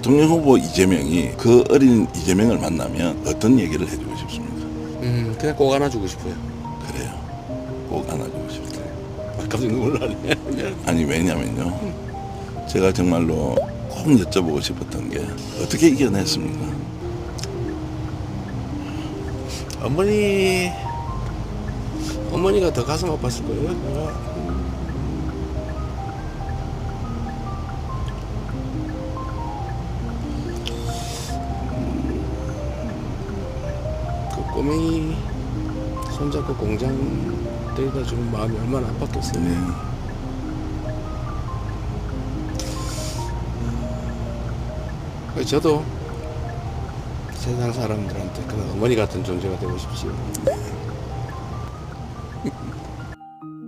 대통령 후보 이재명이 그 어린 이재명을 만나면 어떤 얘기를 해주고 싶습니까? 음, 그냥 꼭 안아주고 싶어요. 그래요. 꼭 안아주고 싶어요. 아, 갑자기 눈물 나네. 아니 왜냐면요. 제가 정말로 꼭 여쭤보고 싶었던 게 어떻게 이겨냈습니까? 어머니, 어머니가 더 가슴 아팠을 거예요. 내가. 꼬맹이 손잡고 공장 때리다 지금 마음이 얼마나 아팠겠어요. 네. 음, 저도 세상 사람들한테 그런 어머니 같은 존재가 되고 싶지요. 네.